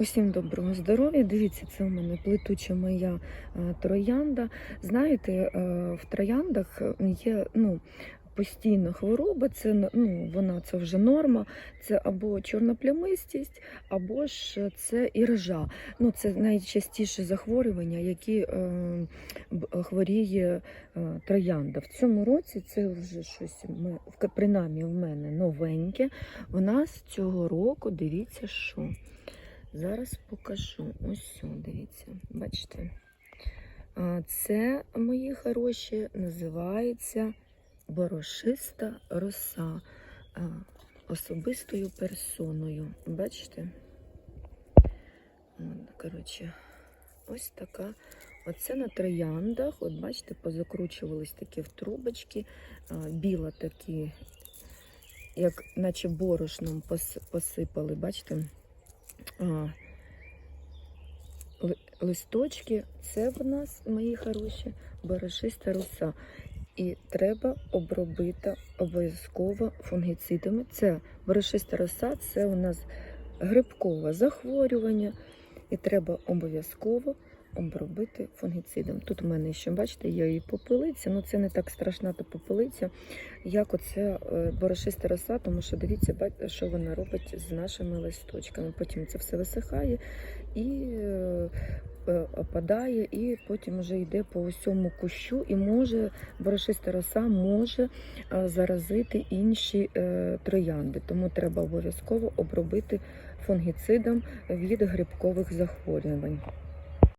Усім доброго здоров'я. Дивіться, це у мене плетуча моя е, троянда. Знаєте, е, в трояндах є ну, постійна хвороба, це ну, вона це вже норма, це або чорноплямистість, або ж це іржа. Ну, це найчастіше захворювання, які е, хворіє е, троянда. В цьому році це вже щось ми, принаймні в мене новеньке. У нас цього року, дивіться, що. Зараз покажу. Ось, дивіться, бачите? Це, мої хороші, називається борошиста роса особистою персоною. Бачите? Коротше, ось така. Оце на трояндах. От бачите, позакручувались такі в трубочки, біла такі, як наче борошном посипали, бачите? Листочки, це в нас, мої хороші, барашиста руса. І треба обробити обов'язково фунгіцидами. Це барашиста роса, це у нас грибкове захворювання, і треба обов'язково обробити фунгіцидом. Тут у мене ще, бачите, є і попелиця, ну це не так страшна та попелиця, як оце е, борошиста роса, тому що дивіться, що вона робить з нашими листочками. Потім це все висихає і е, е, опадає, і потім вже йде по усьому кущу, і може борошиста роса може заразити інші троянди. Тому треба обов'язково обробити фунгіцидом від грибкових захворювань.